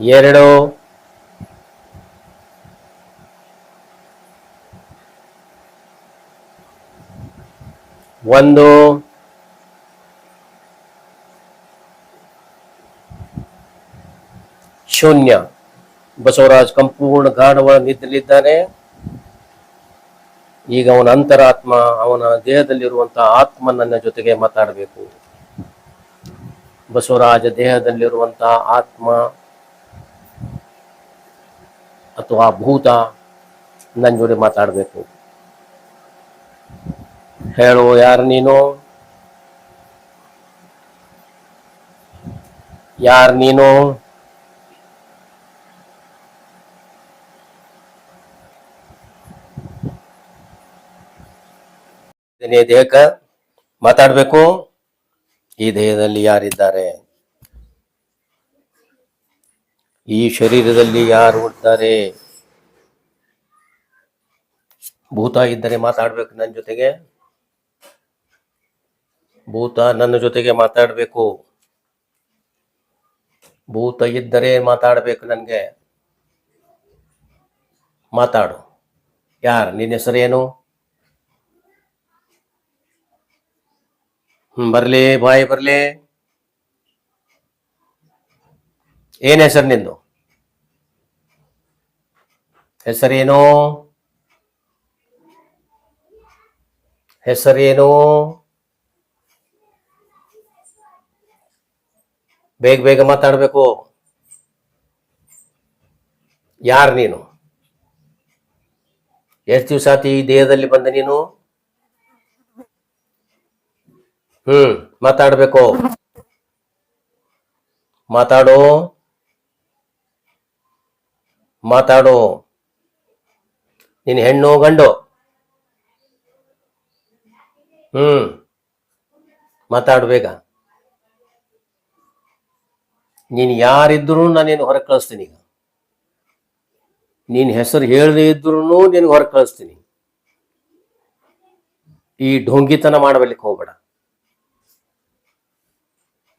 ಎರಡು. ಒಂದು. ಶೂನ್ಯ. ಬಸವರಾಜ್ ಸಂಪೂರ್ಣ ಗಾಢವ ನಿದ್ದಲಿದ್ದಾನೆ ಈಗ ಅವನ ಅಂತರಾತ್ಮ, ಅವನ ದೇಹದಲ್ಲಿರುವಂತಹ ಆತ್ಮ ನನ್ನ ಜೊತೆಗೆ ಮಾತಾಡಬೇಕು. ಬಸವರಾಜ ದೇಹದಲ್ಲಿರುವಂತಹ ಆತ್ಮ ಅಥವಾ ಭೂತ ನನ್ನ ಜೋಡಿ ಮಾತಾಡಬೇಕು. ಹೇಳು, ಯಾರು ನೀನು? ಯಾರು ನೀನು? ದೇಹಕ್ಕೆ ಮಾತಾಡಬೇಕು. ಈ ದೇಹದಲ್ಲಿ ಯಾರಿದ್ದಾರೆ? ಈ ಶರೀರದಲ್ಲಿ ಯಾರು ಹುಡ್ತಾರೆ ಭೂತ ಇದ್ದರೆ ಮಾತಾಡ್ಬೇಕು ನನ್ನ ಜೊತೆಗೆ? ಭೂತ ನನ್ನ ಜೊತೆಗೆ ಮಾತಾಡಬೇಕು. ಭೂತ ಇದ್ದರೆ ಮಾತಾಡಬೇಕು ನನಗೆ. ಮಾತಾಡು. ಯಾರು? ನಿನ್ನ ಹೆಸರೇನು? ಬರ್ಲಿ, ಬಾಯ್ ಬರ್ಲಿ. ಏನ್ ಹೆಸರು ನಿಂದು? ಹೆಸರೇನು? ಹೆಸರೇನು? ಬೇಗ ಬೇಗ ಮಾತಾಡಬೇಕು. ಯಾರು ನೀನು? ಎಷ್ಟು ದಿವಸ ಆತಿ ಈ ದೇಹದಲ್ಲಿ ಬಂದ ನೀನು? ಹ್ಮ್, ಮಾತಾಡ್ಬೇಕು. ಮಾತಾಡು. ಮಾತಾಡು. ನೀನ್ ಹೆಣ್ಣು ಗಂಡು. ಹ್ಮ್. ಮಾತಾಡು ಬೇಗ. ನೀನು ಯಾರಿದ್ರು ನಾನೇನು ಹೊರಗೆ ಕಳಿಸ್ತೀನಿ ಈಗ. ನೀನ್ ಹೆಸರು ಹೇಳದೇ ಇದ್ರು ನಿನಗೆ ಹೊರಗೆ ಕಳಿಸ್ತೀನಿ. ಈ ಢೋಂಗಿತನ ಮಾಡಬಲಿಕ್ಕೆ ಹೋಗ್ಬೇಡ.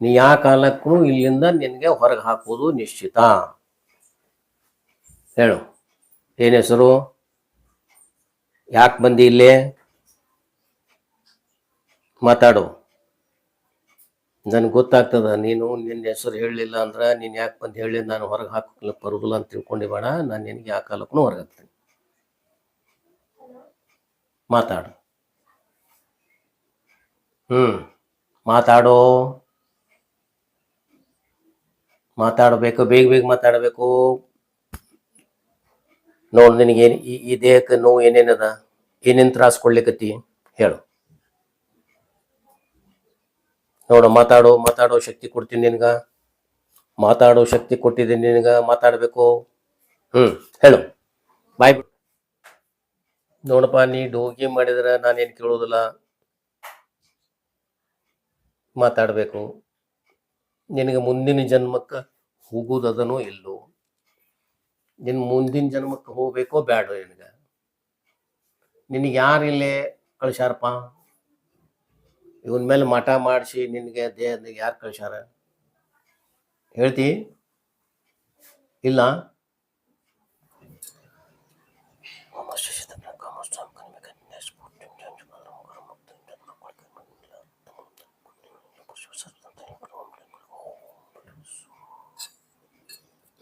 ನೀ ಯಾವ ಕಾಲಕ್ಕೂ ಇಲ್ಲಿಂದ ನಿನಗೆ ಹೊರಗೆ ಹಾಕೋದು ನಿಶ್ಚಿತ. ಹೇಳು. ಏನ್ ಹೆಸರು? ಯಾಕೆ ಬಂದಿ ಇಲ್ಲಿ? ಮಾತಾಡು. ನನಗೆ ಗೊತ್ತಾಗ್ತದ, ನೀನು ನಿನ್ನ ಹೆಸರು ಹೇಳಲಿಲ್ಲ ಅಂದ್ರೆ ನೀನು ಯಾಕೆ ಬಂದು ಹೇಳಿ ನಾನು ಹೊರಗೆ ಹಾಕೋಕ್ಲಿಕ್ಕೆ ಬರೋದಿಲ್ಲ ಅಂತ ತಿಳ್ಕೊಂಡಿ ಬೇಡ ನಾನು ನಿನಗೆ ಯಾವ ಕಾಲಕ್ಕೂ ಹೊರಗೆ ಹಾಕ್ತೀನಿ ಮಾತಾಡು. ಹ್ಞೂ ಮಾತಾಡೋ. ಮಾತಾಡಬೇಕು, ಬೇಗ ಬೇಗ ಮಾತಾಡಬೇಕು. ನೋಡು ನಿನಗೆ ಈ ಈ ದೇಹಕ್ಕೆ ನೋವು ಏನೇನದ? ಏನೇನು ತ್ರಾಸ ಕೊಡ್ಲಿಕ್ಕತ್ತಿ ಹೇಳು. ನೋಡು, ಮಾತಾಡು ಮಾತಾಡೋ ಶಕ್ತಿ ಕೊಡ್ತೀನಿ ನಿನಗ. ಮಾತಾಡೋ ಶಕ್ತಿ ಕೊಟ್ಟಿದ್ದೀನಿ ನಿನಗ. ಮಾತಾಡಬೇಕು. ಹ್ಮ್, ಹೇಳು. ಬಾಯ್ ನೋಡಪ್ಪ, ನೀ ಡೋಗಿ ಮಾಡಿದ್ರೆ ನಾನೇನು ಕೇಳೋದಿಲ್ಲ. ಮಾತಾಡಬೇಕು. ನಿನಗೆ ಮುಂದಿನ ಜನ್ಮಕ್ಕೆ ಹೋಗುವುದದನೋ ಇಲ್ಲೋ. ನಿನ್ನ ಮುಂದಿನ ಜನ್ಮಕ್ಕೆ ಹೋಗ್ಬೇಕೋ ಬೇಡ ನಿನಗೆ? ನಿನಗೆ ಯಾರು ಇಲ್ಲೇ ಕಳ್ಸ್ಯಾರಪ್ಪ? ಇವನ್ ಮೇಲೆ ಮಠ ಮಾಡಿಸಿ ನಿನಗೆ ದೇಹ ಯಾರು ಕಳ್ಸ್ಯಾರ? ಹೇಳ್ತಿ? ಇಲ್ಲ?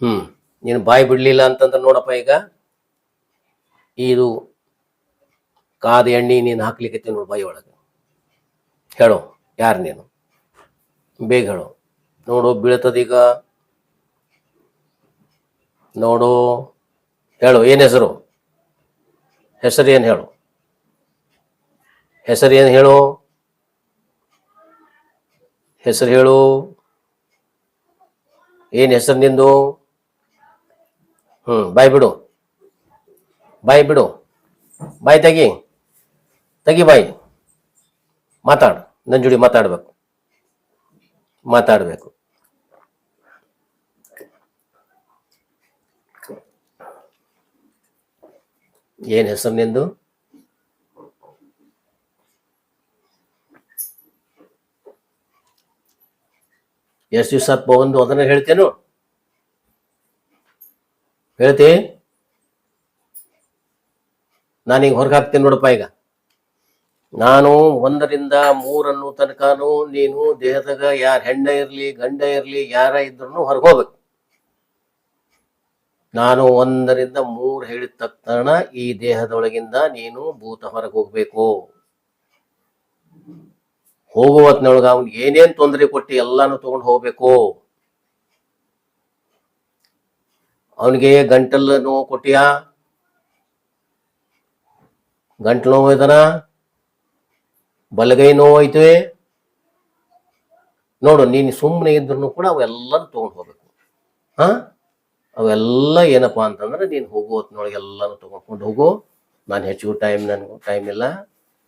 ಹ್ಮ್. ನೀನು ಬಾಯಿ ಬಿಡ್ಲಿಲ್ಲ ಅಂತಂದ್ರೆ ನೋಡಪ್ಪ ಈಗ. ಇದು ಕಾದ ಎಣ್ಣೆ ನೀನು ಹಾಕ್ಲಿಕ್ಕೆ ನೋಡು ಬಾಯಿ ಒಳಗೆ. ಹೇಳು, ಯಾರು ನೀನು? ಬೇಗ ಹೇಳು. ನೋಡು ಬೀಳ್ತದೀಗ ನೋಡು, ಹೇಳು, ಏನು ಹೆಸರು? ಹೆಸರು ಏನು ಹೇಳು? ಹೆಸರು ಏನು ಹೇಳು? ಹೆಸರು ಹೇಳು. ಏನು ಹೆಸರು ನಿಂದು? ಹ್ಞೂ ಬಾಯ್ ಬಿಡು. ಬಾಯ್ ಬಿಡು. ಬಾಯ್ ತೆಗಿ. ತೆಗಿ ಬಾಯ್. ಮಾತಾಡು. ನನ್ನ ಜೋಡಿ ಮಾತಾಡ್ಬೇಕು. ಮಾತಾಡಬೇಕು. ಏನ್ ಹೆಸರು ನಿಂದು? ಎಷ್ಟು ದಿವಸ ಬಂದು ಅದನ್ನ ಹೇಳ್ತೇನು? ಹೇಳ್ತಿ? ನಾನೀಗ ಹೊರಗೆ ಹಾಕ್ತೀನಿ ನೋಡಪ್ಪ ಈಗ. ನಾನು ಒಂದರಿಂದ ಮೂರನ್ನು ತನಕನು ನೀನು ದೇಹದಾಗ ಯಾರ ಹೆಣ್ಣ ಇರ್ಲಿ, ಗಂಡ ಇರ್ಲಿ, ಯಾರ ಇದ್ರು ಹೊರಗೆ ಹೋಗ್ಬೇಕು. ನಾನು ಒಂದರಿಂದ ಮೂರು ಹೇಳಿದ ತಕ್ಷಣ ಈ ದೇಹದೊಳಗಿಂದ ನೀನು ಭೂತ ಹೊರಗೆ ಹೋಗ್ಬೇಕು. ಹೋಗುವತ್ನೊಳಗ ಅವ್ನಿಗೆ ಏನೇನ್ ತೊಂದರೆ ಕೊಟ್ಟು ಎಲ್ಲಾನು ತಗೊಂಡು ಹೋಗ್ಬೇಕು. ಅವನಿಗೆ ಗಂಟಲು ನೋವು ಕೊಟ್ಟಿಯಾ? ಗಂಟಲು ನೋವು ಇದನ ಬಲಗೈ ನೋವು ಐತೆ ನೋಡು, ನೀನು ಸುಮ್ಮನೆ ಇದ್ರು ಕೂಡ ಅವೆಲ್ಲನೂ ತೊಗೊಂಡು ಹೋಗ್ಬೇಕು. ಹಾ? ಅವೆಲ್ಲ ಏನಪ್ಪಾ ಅಂತಂದ್ರೆ ನೀನು ಹೋಗೋ ಹೊತ್ತಿನೊಳಗೆ ಎಲ್ಲಾನು ತೊಗೊಂಡ್ಕೊಂಡು ಹೋಗು. ನಾನು ಹೆಚ್ಚು ಟೈಮ್ ನನಗೂ ಟೈಮ್ ಇಲ್ಲ.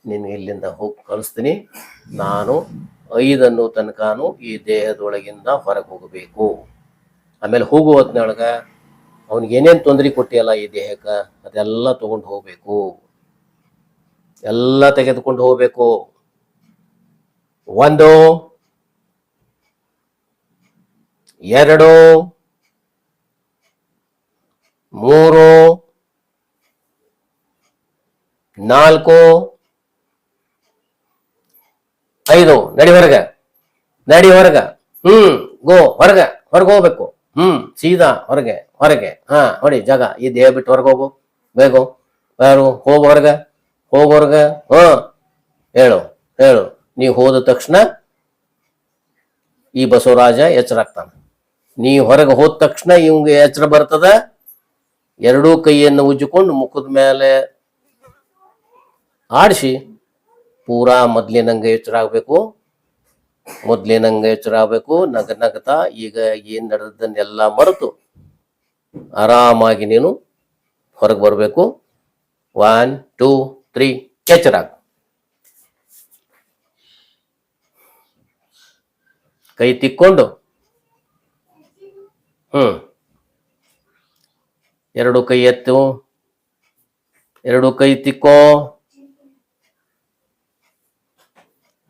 ನಿನ್ಗೆ ಇಲ್ಲಿಂದ ಹೋಗಿ ಕಳಿಸ್ತೀನಿ. ನಾನು ಐದನ್ನು ತನಕನು ಈ ದೇಹದೊಳಗಿಂದ ಹೊರಗೆ ಹೋಗಬೇಕು. ಆಮೇಲೆ ಹೋಗುವ ಹೊತ್ನೊಳಗ. ಅವ್ನಿಗೆ ಏನೇನು ತೊಂದರೆ ಕೊಟ್ಟಿಯಲ್ಲ ಈ ದೇಹಕ್ಕೆ, ಅದೆಲ್ಲ ತಗೊಂಡು ಹೋಗ್ಬೇಕು. ಎಲ್ಲ ತೆಗೆದುಕೊಂಡು ಹೋಗ್ಬೇಕು. ಒಂದು, ಎರಡು, ಮೂರು, ನಾಲ್ಕು, ಐದು. ನಡಿ ಹೊರಗ. ನಡಿ ಹೊರಗ. ಹ್ಮ್, ಗೋ, ಹೊರಗ, ಹೊರಗೆ ಹೋಗ್ಬೇಕು. ಹ್ಮ್, ಸೀದಾ ಹೊರಗೆ ಹೊರಗೆ. ಹಾ ನೋಡಿ ಜಾಗ. ಈ ದೇಹ ಬಿಟ್ಟು ಹೊರಗೆ ಹೋಗು. ಬೇಗ ಯಾರು? ಹೋಗ ಹೊರಗ. ಹೋಗ ಹೊರಗ. ಹ, ಹೇಳು ಹೇಳು. ನೀವು ಹೋದ ತಕ್ಷಣ ಈ ಬಸವರಾಜ ಎಚ್ಚರಾಗ್ತಾನ. ನೀ ಹೊರಗೆ ಹೋದ ತಕ್ಷಣ ಇವಂಗೆ ಎಚ್ಚರ ಬರ್ತದ? ಎರಡೂ ಕೈಯನ್ನು ಉಜ್ಜಿಕೊಂಡು ಮುಖದ ಮೇಲೆ ಆಡಿಸಿ. ಪೂರಾ ಮೊದ್ಲಿನಂಗೆ ಎಚ್ಚರ ಆಗ್ಬೇಕು. ಮೊದ್ಲಿನಂಗೆ ಎಚ್ಚರ ಆಗ್ಬೇಕು, ನಗ ನಗತಾ ಈಗ ಏನ್ ನಡೆದನ್ನೆಲ್ಲ ಮರೆತು ಆರಾಮಾಗಿ ನೀನು ಹೊರಗೆ ಬರಬೇಕು. ಒನ್ ಟೂ ತ್ರೀ ಎಚ್ಚರ ಆಗು. ಕೈ ತಿಕ್ಕೊಂಡು. ಹ್ಮ್. ಎರಡು ಕೈ ಎತ್ತು. ಎರಡು ಕೈ ತಿಕ್ಕೋ.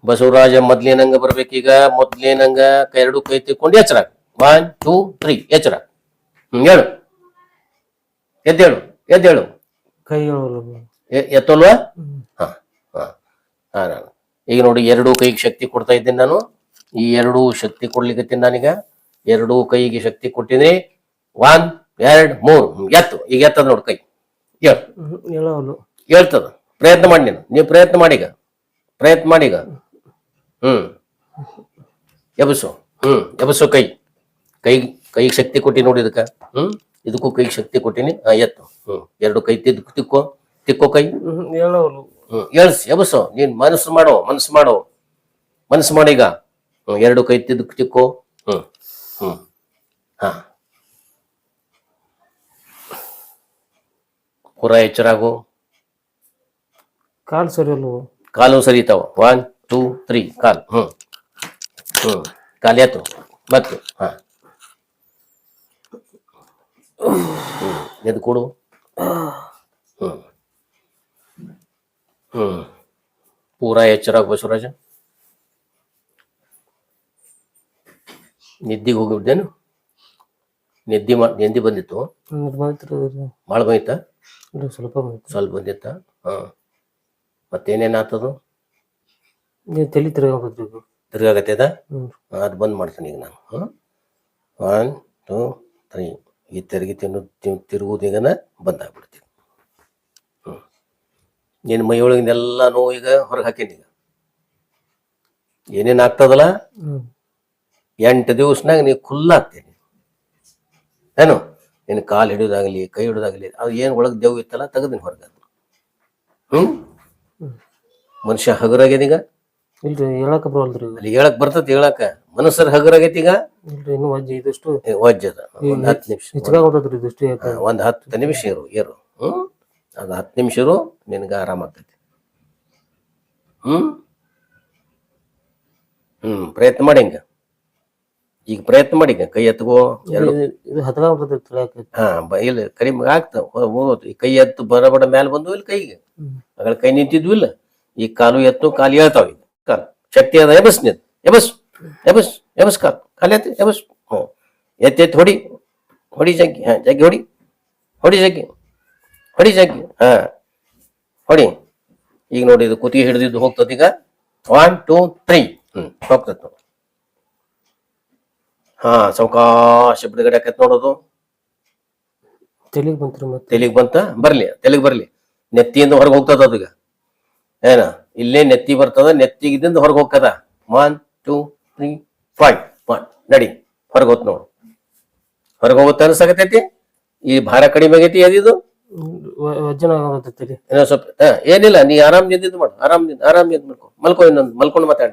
ಬಸವರಾಜ ಮೊದ್ಲೇನಂಗ ಬರ್ಬೇಕೀಗ? ಮೊದ್ಲೇನಂಗ ಕೈ ಎರಡು ಕೈ ತಿಕ್ಕೊಂಡು ಎಚ್ಚರ. ಒನ್ ಟೂ ತ್ರೀ ಎಚ್ಚರ. ಹ್ಮ್ ಹೇಳು. ಎದ್ದೇಳು. ಎದ್ದೇಳು. ಕೈ ಎತ್ತಲ್ವಾ. ಹಾ ಹಾ. ನಾನು ಈಗ ನೋಡಿ ಎರಡು ಕೈಗೆ ಶಕ್ತಿ ಕೊಡ್ತಾ ಇದ್ದೀನಿ ನಾನು. ಈ ಎರಡು ಶಕ್ತಿ ಕೊಡ್ಲಿಕ್ಕೆ ನಾನೀಗ. ಎರಡು ಕೈಗೆ ಶಕ್ತಿ ಕೊಟ್ಟಿನಿ ಒನ್ ಎರಡ್ ಮೂರು. ಎತ್ತು. ಈಗ ಎತ್ತದ ನೋಡು ಕೈ. ಹೇಳು. ಹೇಳ್ತದ. ಪ್ರಯತ್ನ ಮಾಡಿ ನೀನು. ನೀವು ಪ್ರಯತ್ನ ಮಾಡೀಗ. ಪ್ರಯತ್ನ ಮಾಡೀಗ. ಹ್ಮ್ ಎಬಸು ಹ್ಮ್ ಎಬಸು ಕೈ. ಕೈ ಕೈಗೆ ಶಕ್ತಿ ಕೊಟ್ಟಿ ನೋಡಿ ಇದಕ್ಕ. ಹ್ಮ್ ಇದಕ್ಕೂ ಕೈಗೆ ಶಕ್ತಿ ಕೊಟ್ಟಿನಿ. ಹಾ ಎತ್ತು. ಹ್ಮ್ ಎರಡು ಕೈ ತಿದ್ದು ತಿಕ್ಕೋ. ತಿಕ್ಕೋ ಕೈ. ಹ್ಮ್ ಎಳ್ಸ್ ಎಬಸು ನೀನ್ ಮನಸ್ಸು ಮಾಡೋ ಮನಸ್ಸು ಮಾಡೋ. ಮನಸ್ಸು ಮಾಡೀಗ ಹ್ಮ್ ಎರಡು ಕೈ ತಿದ್ದು ತಿಕ್ಕೋ. ಹ್ಮ್ ಹ್ಮ್ ಹಾ. ಪೂರ ಎಚ್ಚರಾಗು. ಕಾಲು ಸರಿ ಕಾಲು ಸರಿತಾವ ಒನ್ ಟೂ ತ್ರೀ ಕಾಲ್. ಹ್ಮ್. ಹ್ಮ್. ಕಾಲು ಎತ್ತು ಬತ್ತು. ಹಾ. ಎದ್ದು ಕೊಡು. ಹ್ಮ್. ಹ್ಮ್. ಪೂರಾ ಎಚ್ಚರಾಗ ಬಸವರಾಜ ನಿದ್ದಿಗೆ ಹೋಗಿದ್ದೇನು ನಿದ್ದೆ ಮಾ ನಿದ್ದೆ ಬಂದಿತ್ತು ಭಾಳ ಬಂದಿತ್ತ? ಸ್ವಲ್ಪ ಬಂದಿತ್ತ. ಸ್ವಲ್ಪ ಬಂದಿತ್ತ? ಹ್ಮ್. ಮತ್ತೇನೇನು ಆತದು? ನೀವು ತಲೆ ತಿರ್ಗಾಕತ್ಬೇಕು. ತಿರ್ಗಾಗತ್ತದ ಹ್ಮ್. ಅದು ಬಂದ್ ಮಾಡ್ತೀನಿ ಈಗ ನಾನು. ಒನ್ ಟೂ ತ್ರೀ ಈ ತೆರಿಗೆ ತಿನ್ನು ತಿ- ಈಗ ಬಂದ್ ಆಗ್ಬಿಡ್ತೀನಿ. ಹ್ಞೂ ನಿನ್ನ ಮೈಯೊಳಗಿನೆಲ್ಲ ನೋವು ಈಗ ಹೊರಗೆ ಹಾಕೀನಿ ಈಗ. ಏನೇನು ಆಗ್ತದಲ್ಲ? ಎಂಟು ದಿವಸನಾಗ ನೀವು ಖುಲ್ಲಾಗ್ತೀನಿ ಏನು? ನಿನ್ನ ಕಾಲು ಹಿಡಿಯೋದಾಗಲಿ ಕೈ ಹಿಡಿಯೋದಾಗಲಿ ಅದು ಏನು ಒಳಗೆ ದೇವ್ ಇತ್ತಲ್ಲ ತೆಗೆದಿನಿ ಹೊರಗೆ ಹ್ಞೂ ಮನುಷ್ಯ ಹಗುರಾಗಿದೀಗ ಇಲ್ರಿ ಹೇಳಕ್ ಬರಲ್ರಿ ಅಲ್ಲಿ ಹೇಳಕ್ ಬರ್ತೈತಿ ಹೇಳಕ. ಮನಸ್ಸರ ಹಗುರಾಗೈತಿ ಈಗ? ಇಲ್ರಿ ಇನ್ನು ವಜ್ಜೆ ಇದಷ್ಟು. ವಜ್ಜದ ಒಂದ್ ಹತ್ತು ನಿಮಿಷ. ಇದಷ್ಟು ಯಾಕೆ ಒಂದು ಹತ್ತು ನಿಮಿಷ ಇರು ಇರು. ಹ್ಮ್? ಅದು ಹತ್ತು ನಿಮಿಷ ಇರು ನಿನಗ ಆರಾಮ ಆಗ್ತೈತಿ. ಹ್ಮ್? ಹ್ಮ್ ಪ್ರಯತ್ನ ಮಾಡಿ ಹಿಂಗ. ಈಗ ಪ್ರಯತ್ನ ಮಾಡಿ ಹಿಂಗ ಕೈ ಎತ್ಕೋ ಎರಡು ಇದು- ತಿಳಿಯಾಕ ಹಾ ಬ ಇಲ್ಲ ಕಡಿಮೆ ಆಗ್ತಾವ ಹೋಗೋದು ಈ ಕೈ ಎತ್ತು ಬರಬಡ ಬಡ ಮ್ಯಾಲ ಬಂದು ಇಲ್ಲಿ ಕೈಗೆ? ಅಗಳ ಕೈ ನಿಂತಿದ್ವಿ ಇಲ್ಲ? ಈ ಕಾಲು ಎತ್ತು ಕಾಲು ಹೇಳ್ತಾವ ಈಗ. ಕಾಲು ಶಕ್ತಿ ಅದ ಎಬಸ್ ನೀನು ಎಬಸ್ ಎಬಸ್ ಎಬಸ್ ಕಾಲ್ ಖಾಲಿ ಆಯ್ತು ಎಬಸ್ ಹ್ಞೂ ಎತ್ತಿ ಎತ್ತಿ ಹೊಡಿ ಹೊಡಿ ಜಗ್ಗಿ ಹಾ ಜಗ್ಗಿ ಹೊಡಿ ಹೊಡಿ ಜಗ್ಗಿ ಹೊಡಿ ಜಗ್ಗಿ ಹಾ ಹೊಡಿ ಈಗ ನೋಡಿ ಇದು ಕುತ್ತಿಗೆ ಹಿಡಿದಿದ್ದು ಹೋಗ್ತದೆ ಈಗ. ಒನ್ ಟೂ ತ್ರೀ ಹ್ಮ್ ಹೋಗ್ತದ ನೋಡಿ. ಹಾ ಸಾವಕಾಶ ಬಿಡುಗಡೆ ಆಕೈತ್ ನೋಡೋದು. ತೆಲಿಗೆ ಬಂತು ತೆಲಿಗ್ ಬಂತ? ಬರ್ಲಿ ತೆಲಿಗ್ ಬರ್ಲಿ. ನೆತ್ತಿಯಿಂದ ಹೊರಗೆ ಹೋಗ್ತದ ಅದೀಗ ಏನ? ಇಲ್ಲೇ ನೆತ್ತಿ ಬರ್ತದ ನೆತ್ತಿಗಿದಿಂದ ಹೊರಗೆ ಹೋಗ್ತದ? One two three five one ನಡಿ ಹೊರಗೆ ಹೋತ್ ನೋಡು. ಹೊರಗೆ ಹೋಗುತ್ತ ಅನ್ಸಕತೈತಿ ಈ ಭಾರ ಕಡಿಮೆ ಆಗೈತಿ ಅದಿದು ಏನೋ ಸ್ವಲ್ಪ ಏನಿಲ್ಲ ನೀ ಆರಾಮ್ ನಿಂತಿದ್ದು ಮಾಡು ಆರಾಮ್ ಆರಾಮ್ ನಿಂತು ಮಲ್ಕೊ ಮಲ್ಕೊ ಇನ್ನೊಂದು ಮಲ್ಕೊಂಡು ಮಾತಾಡಿ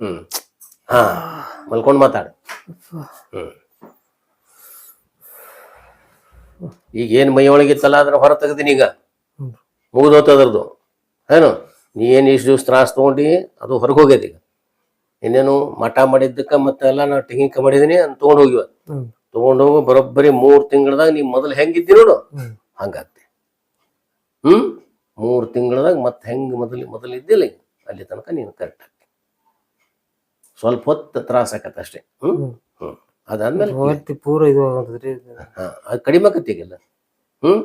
ಹ್ಮ್. ಹಾ ಮಲ್ಕೊಂಡು ಮಾತಾಡು. ಹ್ಮ್. ಈಗ ಏನ್ ಮೈ ಒಳಗಿತ್ತಲ್ಲ ಅದನ್ನ ಹೊರ ತೆಗ್ದೀನಿ ಈಗ. ಮುಗಿದೋತದ್ರದ್ದು ಏನು? ನೀ ಏನು ಇಷ್ಟು ದಿವಸ ತ್ರಾಸ ತೊಗೊಂಡು? ಅದು ಹೊರಗೆ ಹೋಗ್ಯದ ಈಗ. ಇನ್ನೇನು ಮಠ ಮಾಡಿದ್ದಕ್ಕೆ ಮತ್ತೆ ಎಲ್ಲ ನಾ ಟೆಂಗಿನ್ಕ ಮಾಡಿದೀನಿ ಅಂತ ತೊಗೊಂಡು ಹೋಗಿವ ತಗೊಂಡು ಹೋಗಿ ಬರೋಬ್ಬರಿ ಮೂರು ತಿಂಗಳದಾಗ ನೀ ಮೊದಲು ಹೆಂಗಿದ್ದಿ ನೋಡು. ಹಂಗಾಗ್ತಿ. ಹ್ಮ್? ಮೂರು ತಿಂಗಳದಾಗ ಮತ್ತೆ ಹೆಂಗ್ ಮೊದಲು ಮೊದಲು ಇದ್ದಿಲ್ಲ ಈಗ, ಅಲ್ಲಿ ತನಕ ನೀನು ಕರೆಕ್ಟ್ ಆಗ್ತಿ ಸ್ವಲ್ಪ ಹೊತ್ತು ತ್ರಾಸ ಆಕತ್ತ ಅಷ್ಟೇ. ಹ್ಮ್? ಹ್ಮ್. ಅದಾದ್ಮೇಲೆ ಪೂರ ಇದು ಹಾ ಅದು ಕಡಿಮೆ ಆಕತ್ತೀಗಿಲ್ಲ ಹ್ಮ್?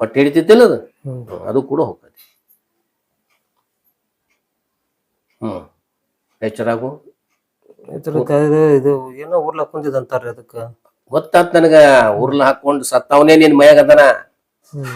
ಹೊಟ್ಟೆ ಹಿಡಿತಿದ್ದಿಲ್ಲ ಅದು? ಅದು ಕೂಡ ಹೋಗ್ತದೆ. ಹ್ಮ್ ಎಚ್ಚರಾಗು? ಇದ್ರ ಇದು ಇದು ಏನೋ ಊರ್ಲ ಕುಂತಿದ್ ಅಂತಾರ್ರಿ ಅದಕ್ಕ. ಗೊತ್ತಾತ್ ನನಗ ಉರ್ಲ ಹಾಕೊಂಡು ಸತ್ತವನೇ ನಿನ್ ಮಯಾಗದನ ಹ್ಮ್.